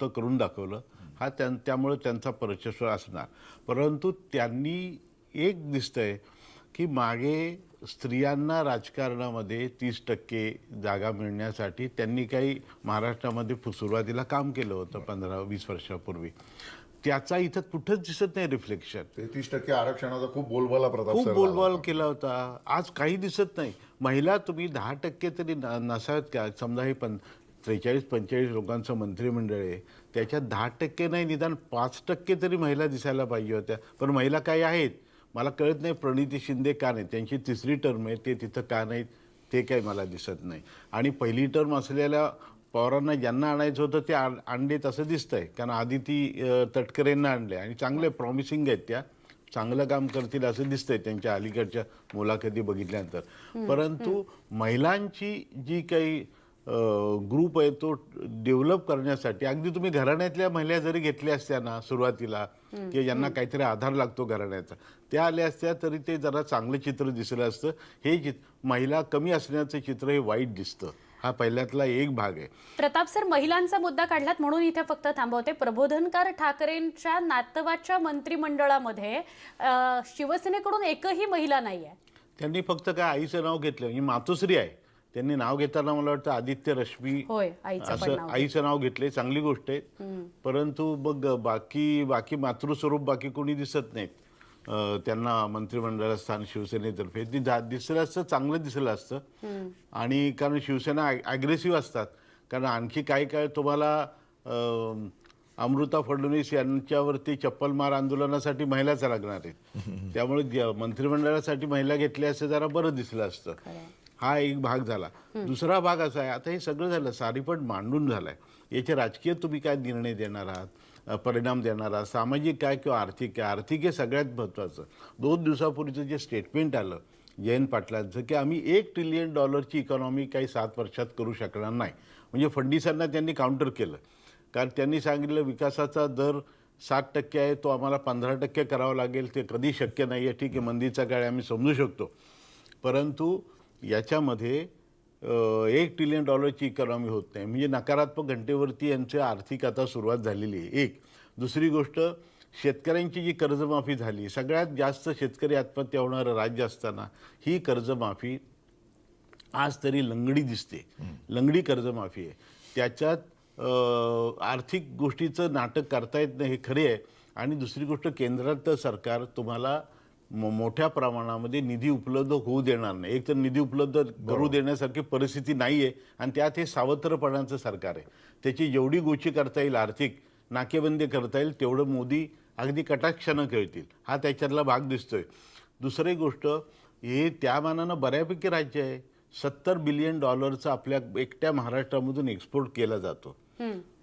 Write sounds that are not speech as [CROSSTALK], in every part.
स्वतः करून दाखवलं. हा त्यां त्यामुळे त्यांचा वर्चस्व असणार. परंतु त्यांनी एक दिसतंय की मागे स्त्रियांना राजकारणामध्ये तीस टक्के जागा मिळण्यासाठी त्यांनी काही महाराष्ट्रामध्ये सुरुवातीला काम केलं होतं पंधरा वीस वर्षापूर्वी. त्याचा इथं कुठंच दिसत नाही रिफ्लेक्शन तेहतीस टक्के आरक्षणाचा खूप बोलबाला प्रताप खूप बोलबाल केला होता. आज काही दिसत नाही. महिला तुम्ही दहा टक्के तरी न- नसाव्यात का? समजा हे पण त्रेचाळीस पंचेचाळीस लोकांचं मंत्रिमंडळ आहे. त्याच्यात दहा टक्के नाही निदान पाच टक्के तरी महिला दिसायला पाहिजे होत्या. पण महिला काही आहेत. मला कळत नाही प्रणिती शिंदे का नाही त्यांची तिसरी टर्म आहे. ते तिथं का नाहीत? ते काही मला दिसत नाही. आणि पहिली टर्म असलेल्या पवारांना ज्यांना आणायचं होतं ते आण- आणले तसं दिसतंय. कारण आदिती तटकरेंना आणले. आणि चांगले प्रॉमिसिंग आहेत त्या. चांगलं काम करतील असं दिसतंय त्यांच्या अलीकडच्या मुलाखती बघितल्यानंतर. परंतु महिलांची जी काही ग्रुप आहे तो डेव्हलप करण्यासाठी. अगदी तुम्ही घराण्यातल्या महिला जरी घेतल्या असत्या ना सुरुवातीला की ज्यांना काहीतरी आधार लागतो घराण्याचा त्या आल्या असत्या तरी ते जरा चांगलं चित्र दिसलं असतं. हे चित्र महिला कमी असण्याचं चित्र हे वाईट दिसतं. हा पहिल्यातला एक भाग आहे. प्रताप सर महिलांचा मुद्दा काढलात म्हणून इथे फक्त थांबवते. प्रबोधनकार ठाकरेंच्या नातवाच्या मंत्रिमंडळामध्ये शिवसेनेकडून एकही महिला नाहीये. त्यांनी फक्त काय आईचं नाव घेतलं. म्हणजे मातोश्री आहे. त्यांनी नाव घेताना मला वाटतं आदित्य रश्मी होय आईचं पण असं नाव आईचं नाव घेतलंय चांगली गोष्ट आहे. परंतु मग बाकी बाकी मातृस्वरूप बाकी कोणी दिसत नाहीत. अं, त्यांना मंत्रिमंडळात स्थान शिवसेनेतर्फे. ती दिसलं असतं चांगलं दिसलं असतं. आणि कारण शिवसेना अग्रेसिव्ह असतात. कारण आणखी काही काय तुम्हाला अं, अमृता फडणवीस यांच्यावरती चप्पल मार आंदोलनासाठी महिलाच लागणार आहेत. [LAUGHS] त्यामुळे मंत्रिमंडळासाठी महिला घेतल्या असं जरा बरं दिसलं असतं. खरंय. हा एक भाग झाला. दुसरा भाग असा आहे आता हे सगळं झालं सारीपट मांडून झालंय. याचे राजकीय तुम्ही काय निर्णय देणार आहात? परिणाम देणार आहात? सामाजिक काय किंवा आर्थिक काय? आर्थिक हे सगळ्यात महत्त्वाचं. दोन दिवसापूर्वीचं जे स्टेटमेंट आलं जयंत पाटलांचं की आम्ही एक ट्रिलियन डॉलरची इकॉनॉमी काही सात वर्षात करू शकणार नाही. म्हणजे फडणवीसांना त्यांनी काउंटर केलं. कारण त्यांनी सांगितलं विकासाचा दर सात टक्के आहे तो आम्हाला पंधरा टक्के करावा लागेल. ते कधी शक्य नाही आहे ठीक आहे मंदीचा काळ आहे, आम्ही समजू शकतो. परंतु याच्यामध्ये एक ट्रिलियन डॉलरची इकॉनॉमी होत नाही. म्हणजे नकारात्मक घंटेवरती यांची आर्थिक आता सुरुवात झालेली आहे. एक. दुसरी गोष्ट शेतकऱ्यांची जी कर्जमाफी झाली सगळ्यात जास्त शेतकरी आत्महत्या होणारं राज्य असताना ही कर्जमाफी आज तरी लंगडी दिसते. लंगडी कर्जमाफी आहे. त्याच्यात आर्थिक गोष्टीचं नाटक करता येत नाही हे खरे आहे. आणि दुसरी गोष्ट केंद्रात सरकार तुम्हाला मोठ्या प्रमाणामध्ये निधी उपलब्ध होऊ देणार नाही. एक तर निधी उपलब्ध करू देण्यासारखी परिस्थिती नाही आहे आणि त्यात हे सावत्रपणाचं सरकार आहे. त्याची जेवढी गोची करता येईल आर्थिक नाकेबंदी करता येईल तेवढं मोदी अगदी कटाक्षानं खेळतील. हा त्याच्यातला भाग दिसतोय. दुसरी गोष्ट हे त्या मानानं बऱ्यापैकी राज्य आहे. सत्तर बिलियन डॉलरचा आपल्या एकट्या महाराष्ट्रामधून एक्सपोर्ट केला जातो.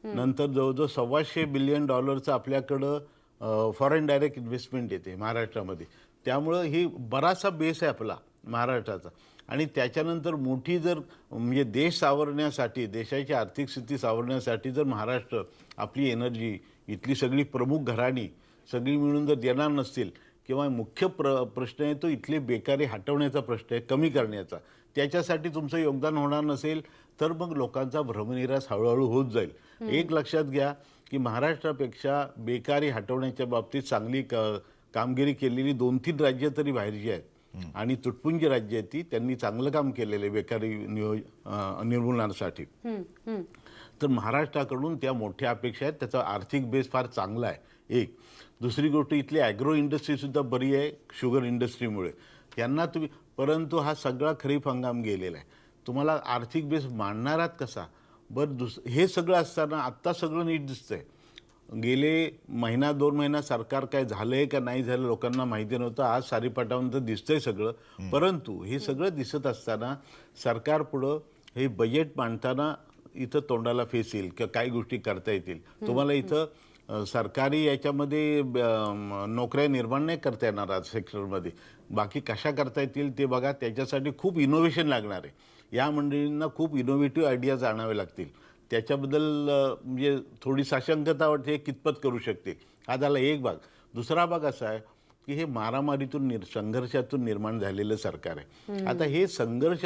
नंतर जवळजवळ सव्वाशे बिलियन डॉलरचं आपल्याकडं फॉरेन डायरेक्ट इन्व्हेस्टमेंट येते महाराष्ट्रामध्ये. त्यामुळं ही बराचसा बेस आहे आपला महाराष्ट्राचा. आणि त्याच्यानंतर मोठी जर म्हणजे देश सावरण्यासाठी देशाची आर्थिक स्थिती सावरण्यासाठी जर महाराष्ट्र आपली एनर्जी इथली सगळी प्रमुख घराणी सगळी मिळून जर देणार नसतील किंवा मुख्य प्र प्रश्न आहे तो इथली बेकारी हटवण्याचा प्रश्न आहे कमी करण्याचा. त्याच्यासाठी तुमचं योगदान होणार नसेल तर मग लोकांचा भ्रमनिरास हळूहळू होत जाईल. एक लक्षात घ्या की महाराष्ट्रापेक्षा बेकारी हटवण्याच्या बाबतीत चांगली क कामगिरी केलेली दोन तीन राज्य तरी बाहेरची आहेत. आणि तुटपुंजी राज्य आहेत ती त्यांनी चांगलं काम केलेलं आहे बेकारी नियोज निर्मूलनासाठी. तर महाराष्ट्राकडून त्या मोठ्या अपेक्षा आहेत त्याचा आर्थिक बेस फार चांगला आहे. एक दुसरी गोष्ट इथली ॲग्रो इंडस्ट्रीसुद्धा बरी आहे शुगर इंडस्ट्रीमुळे यांना तुम्ही परंतु हा सगळा खरीप हंगाम गेलेला आहे. तुम्हाला आर्थिक बेस मांडणारात कसा? बरं दुस हे सगळं असताना आत्ता सगळं नीट दिसतंय. गेले महिना दोन महिना सरकार काय झालंय का नाही झालं लोकांना माहिती नव्हतं. आज सारीपाटावर दिसतंय सगळं. परंतु हे सगळं दिसत असताना सरकार पुढं हे बजेट मांडताना इथं तोंडाला फेस येईल किंवा काही गोष्टी करता येतील. तुम्हाला इथं सरकारी याच्यामध्ये नोकऱ्या निर्माण नाही करता येणार आज सेक्टरमध्ये बाकी कशा करता येतील ते बघा. त्याच्यासाठी खूप इनोव्हेशन लागणार आहे. या मंडळींना खूप इनोव्हेटिव्ह आयडियाज आणावे लागतील. त्याच्याबद्दल म्हणजे थोडी साशंकता वाटते हे कितपत करू शकतील हा झाला एक भाग. दुसरा भाग असा आहे की हे मारामारीतून निर संघर्षातून निर्माण झालेलं सरकार आहे. आता हे संघर्ष